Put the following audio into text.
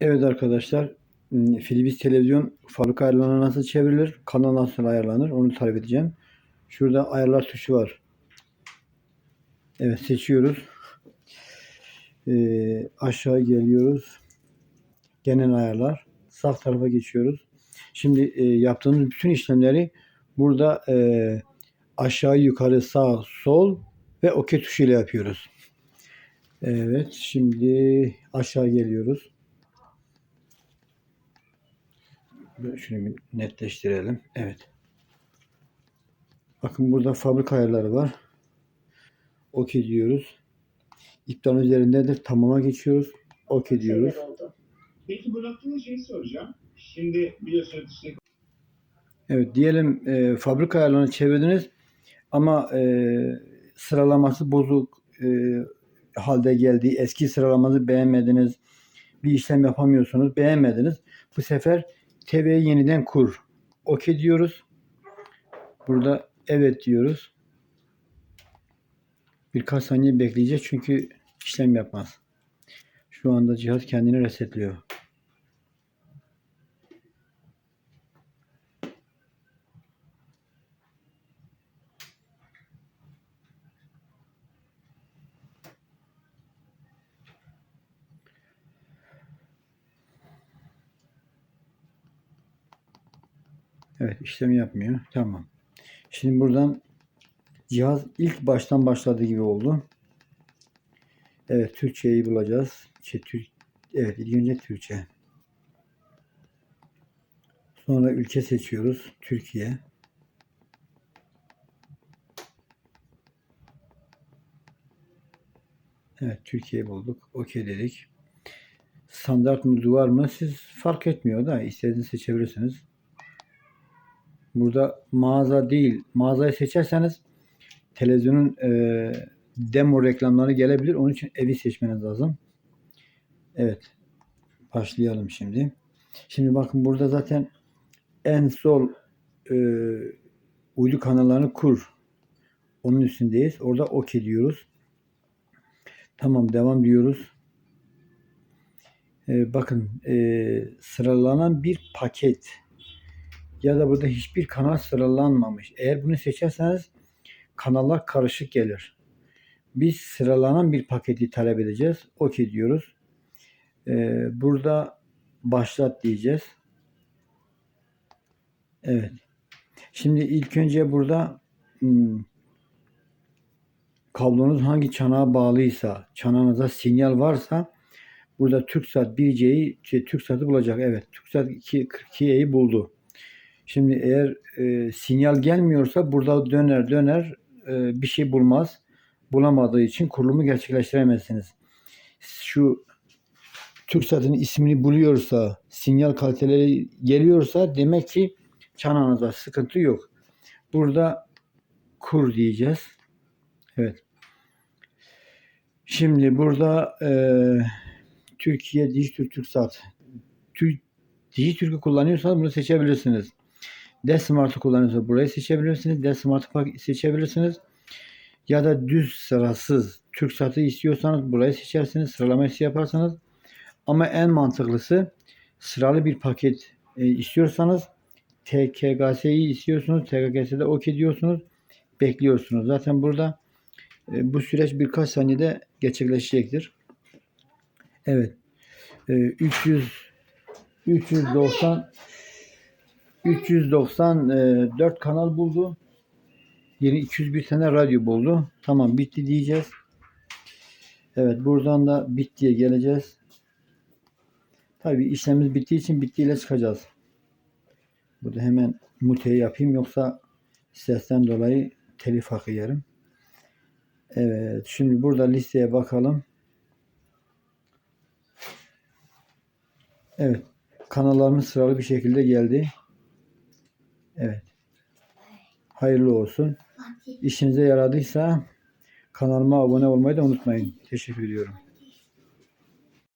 Evet arkadaşlar, Philips televizyon fabrika ayarlarına nasıl çevrilir, kanal nasıl ayarlanır onu tarif edeceğim. Şurada ayarlar tuşu var. Evet seçiyoruz. Ee, aşağı geliyoruz. Genel ayarlar. Sağ tarafa geçiyoruz. Şimdi e, yaptığımız bütün işlemleri burada e, aşağı yukarı sağ sol ve OK tuşuyla yapıyoruz. Evet şimdi aşağı geliyoruz. Şunu bir netleştirelim. Evet. Bakın burada fabrika ayarları var. OK diyoruz. İptal üzerinde de tamama geçiyoruz. OK diyoruz. Peki bıraktığınız şeyi soracağım. Şimdi biliyorsunuz işte Evet diyelim e, fabrika ayarlarını çevirdiniz ama e, sıralaması bozuk e, halde geldi. Eski sıralamanızı beğenmediniz. Bir işlem yapamıyorsunuz. Beğenmediniz. Bu sefer TV'yi yeniden kur. OK diyoruz. Burada evet diyoruz. Birkaç saniye bekleyecek çünkü işlem yapmaz. Şu anda cihaz kendini resetliyor. Evet işlem yapmıyor. Tamam. Şimdi buradan cihaz ilk baştan başladığı gibi oldu. Evet Türkçeyi bulacağız. Şey, Türk, evet ilk önce Türkçe. Sonra ülke seçiyoruz. Türkiye. Evet Türkiye bulduk. Okey dedik. Standart mı duvar mı siz fark etmiyor da istediğinizi seçebilirsiniz. Burada mağaza değil, mağazayı seçerseniz televizyonun e, demo reklamları gelebilir. Onun için evi seçmeniz lazım. Evet. Başlayalım şimdi. Şimdi bakın burada zaten en sol e, uydu kanallarını kur. Onun üstündeyiz. Orada OK diyoruz. Tamam devam diyoruz. E, bakın e, sıralanan bir paket ya da burada hiçbir kanal sıralanmamış. Eğer bunu seçerseniz kanallar karışık gelir. Biz sıralanan bir paketi talep edeceğiz. OK diyoruz. Ee, burada başlat diyeceğiz. Evet. Şimdi ilk önce burada hmm, kablonuz hangi çanağa bağlıysa, çanağınıza sinyal varsa burada TürkSat 1C'yi, şey, TürkSat'ı bulacak. Evet. TürkSat 2, 42'yi buldu. Şimdi eğer e, sinyal gelmiyorsa burada döner döner e, bir şey bulmaz. Bulamadığı için kurulumu gerçekleştiremezsiniz. Şu TürkSat'ın ismini buluyorsa, sinyal kaliteleri geliyorsa demek ki çanağınızda sıkıntı yok. Burada kur diyeceğiz. Evet. Şimdi burada e, Türkiye Dijitürk TürkSat Tür- Dijitürk'ü kullanıyorsanız bunu seçebilirsiniz. Desmart'ı kullanıyorsanız burayı seçebilirsiniz. Desmart'ı seçebilirsiniz. Ya da düz sırasız TürkSat'ı istiyorsanız burayı seçersiniz. Sıralamayı yaparsanız. Ama en mantıklısı sıralı bir paket e, istiyorsanız TKGS'yi istiyorsunuz. TKGS'de OK diyorsunuz. Bekliyorsunuz. Zaten burada e, bu süreç birkaç saniyede gerçekleşecektir. Evet. E, 300 390 394 kanal buldu. Yeni 201 tane radyo buldu. Tamam bitti diyeceğiz. Evet buradan da bittiye geleceğiz. Tabi işlemimiz bittiği için bittiyle çıkacağız. Burada hemen mute yapayım yoksa sesten dolayı telif hakkı yerim. Evet şimdi burada listeye bakalım. Evet kanallarımız sıralı bir şekilde geldi. Evet. Hayırlı olsun. İşinize yaradıysa kanalıma abone olmayı da unutmayın. Teşekkür ediyorum.